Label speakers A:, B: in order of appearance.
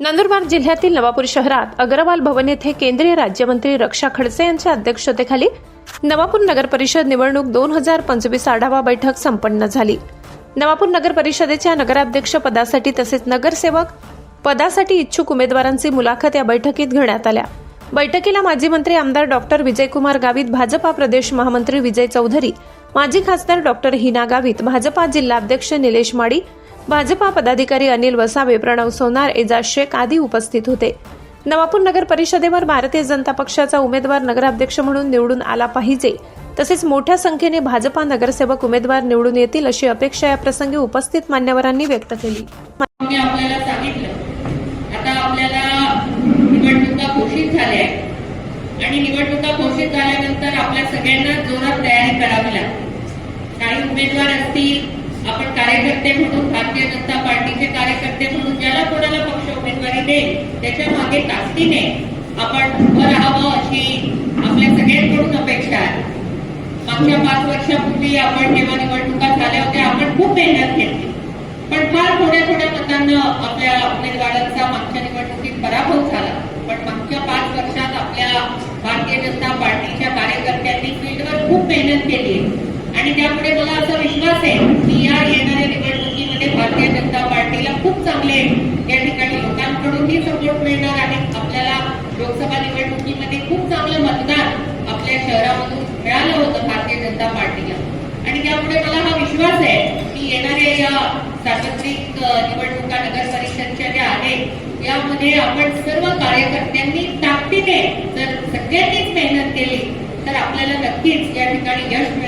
A: नंदुरबार जिल्ह्यातील नवापूर शहरात अग्रवाल भवन येथे केंद्रीय राज्यमंत्री रक्षा खडसे यांच्या अध्यक्षतेखाली नवापूर नगर परिषद निवडणूक दोन हजार पंचवीस आढावा बैठक संपन्न झाली. नवापूर नगर परिषदेच्या नगराध्यक्ष पदासाठी तसेच नगरसेवक पदासाठी इच्छुक उमेदवारांची मुलाखत या बैठकीत घेण्यात आल्या. बैठकीला माजी मंत्री आमदार डॉक्टर विजयकुमार गावित भाजपा प्रदेश महामंत्री विजय चौधरी माजी खासदार डॉक्टर हिना गावित भाजपा जिल्हाध्यक्ष निलेश माडी भाजपा पदाधिकारी अनिल वसावे प्रणव सोनार एजाज शेख आदी उपस्थित होते. नवापूर नगर परिषदेवर भारतीय जनता पक्षाचा उमेदवार नगराध्यक्ष म्हणून निवडून आला पाहिजे. तसेच मोठ्या संख्येने भाजपा नगरसेवक उमेदवार निवडून येतील अशी अपेक्षा या प्रसंगी उपस्थित मान्यवरांनी व्यक्त केली.
B: आपल्याला सांगितलं. आता आपल्याला निवडणुका घोषित झाल्या आणि निवडणुका घोषित झाल्यानंतर आपल्या सगळ्यांना जोरात तयारी करावी लागते. काही उमेदवार असतील आपण कार्यकर्ते म्हणून भारतीय जनता पार्टीचे कार्यकर्ते म्हणून ज्याला कोणाला पक्ष उमेदवारी देईल त्याच्यामागे ताकदीने आपण उभं राहावं अशी आपल्या सगळ्यांकडून अपेक्षा आहे. मागच्या पाच वर्षापूर्वी आपण जेव्हा निवडणुका झाल्या होत्या आपण खूप मेहनत घेतली. पण फार थोड्या थोड्या मतांना आपल्या उमेदवारांचा मागच्या निवडणुकीत पराभव झाला. पण मागच्या पाच वर्षात आपल्या भारतीय जनता पार्टीच्या कार्यकर्त्यांनी फील्डवर खूप मेहनत केली. आणि त्यामुळे मला असं विश्वास आहे की या येणाऱ्या निवडणुकीमध्ये भारतीय जनता पार्टीला खूप चांगले या ठिकाणी लोकांकडूनही सपोर्ट मिळणार आहे आपल्याला लोकसभा निवडणुकीमध्ये खूप चांगलं मतदान आपल्या मिळालं होतं भारतीय जनता पार्टीला. आणि त्यामुळे मला हा विश्वास आहे की येणाऱ्या या सार्वत्रिक निवडणुका नगर परिषदच्या ज्या आहेत यामध्ये आपण सर्व कार्यकर्त्यांनी ताकदीने जर सगळ्यांनीच मेहनत केली तर आपल्याला नक्कीच या ठिकाणी यश मिळेल.